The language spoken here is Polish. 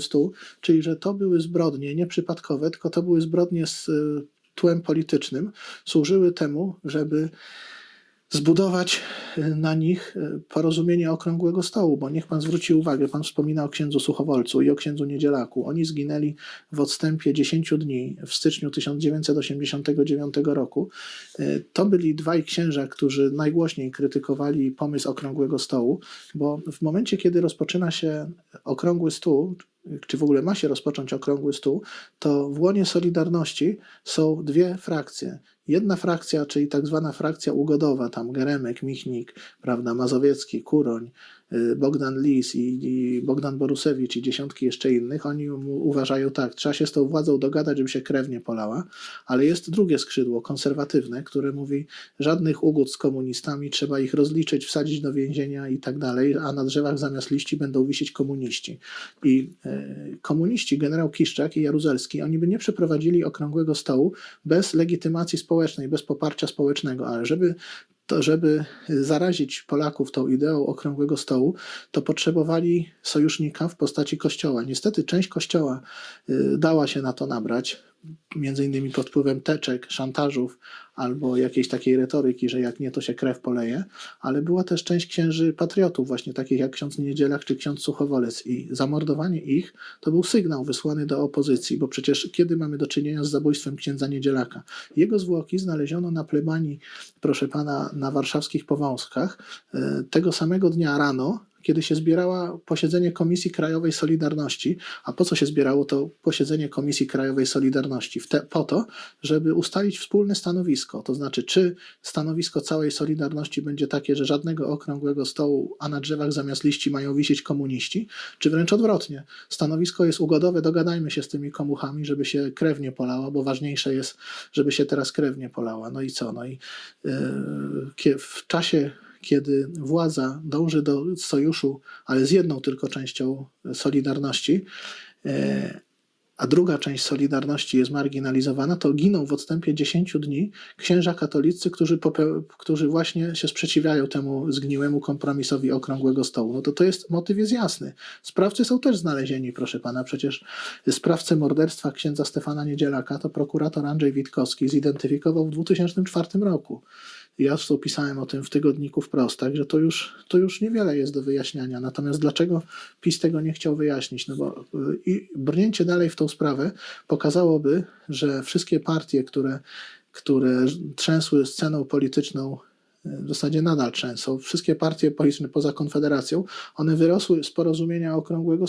stół, czyli że to były zbrodnie nieprzypadkowe, tylko to były zbrodnie z y, tłem politycznym, służyły temu, żeby zbudować y, na nich y, porozumienie okrągłego stołu, bo niech pan zwróci uwagę, pan wspomina o księdzu Suchowolcu i o księdzu Niedzielaku. Oni zginęli w odstępie 10 dni w styczniu 1989 roku. To byli dwaj księża, którzy najgłośniej krytykowali pomysł okrągłego stołu, bo w momencie, kiedy rozpoczyna się okrągły stół, czy w ogóle ma się rozpocząć okrągły stół, to w łonie Solidarności są dwie frakcje. Jedna frakcja, czyli tak zwana frakcja ugodowa, tam Geremek, Michnik, prawda, Mazowiecki, Kuroń, y, Bogdan Lis i, i Bogdan Borusewicz i dziesiątki jeszcze innych, oni uważają tak, trzeba się z tą władzą dogadać, żeby się krew nie polała, ale jest drugie skrzydło, konserwatywne, które mówi żadnych ugód z komunistami, trzeba ich rozliczyć, wsadzić do więzienia i tak dalej, a na drzewach zamiast liści będą wisieć komuniści. I e, komuniści, generał Kiszczak i Jaruzelski, oni by nie przeprowadzili okrągłego stołu bez legitymacji społecznej, bez poparcia społecznego, ale żeby to, żeby zarazić Polaków tą ideą okrągłego stołu, to potrzebowali sojusznika w postaci Kościoła. Niestety część Kościoła y, dała się na to nabrać, między innymi pod wpływem teczek, szantażów albo jakiejś takiej retoryki, że jak nie, to się krew poleje, ale była też część księży patriotów, właśnie takich jak ksiądz Niedzielak czy ksiądz Suchowolec. I zamordowanie ich to był sygnał wysłany do opozycji, bo przecież kiedy mamy do czynienia z zabójstwem księdza Niedzielaka? Jego zwłoki znaleziono na plebanii, proszę pana, na warszawskich Powązkach. E, tego samego dnia rano, kiedy się zbierała posiedzenie Komisji Krajowej Solidarności. A po co się zbierało to posiedzenie Komisji Krajowej Solidarności? Te, po to, żeby ustalić wspólne stanowisko. To znaczy, czy stanowisko całej Solidarności będzie takie, że żadnego okrągłego stołu, a na drzewach zamiast liści mają wisieć komuniści, czy wręcz odwrotnie. Stanowisko jest ugodowe, dogadajmy się z tymi komuchami, żeby się krew nie polała, bo ważniejsze jest, żeby się teraz krew nie polała. No i co? No i yy, w czasie kiedy władza dąży do sojuszu, ale z jedną tylko częścią Solidarności, e, a druga część Solidarności jest marginalizowana, to giną w odstępie 10 dni księża katolicy, którzy, którzy właśnie się sprzeciwiają temu zgniłemu kompromisowi okrągłego stołu. No to to jest, motyw jest jasny. Sprawcy są też znalezieni, proszę pana. Przecież sprawcę morderstwa księdza Stefana Niedzielaka to prokurator Andrzej Witkowski zidentyfikował w 2004 roku. Ja zresztą pisałem o tym w tygodniku wprost, także to już, to już niewiele jest do wyjaśniania. Natomiast dlaczego PiS tego nie chciał wyjaśnić? No bo y, i brnięcie dalej w tą sprawę pokazałoby, że wszystkie partie, które, które trzęsły sceną polityczną, y, w zasadzie nadal trzęsą, wszystkie partie powiedzmy poza Konfederacją, one wyrosły z porozumienia okrągłego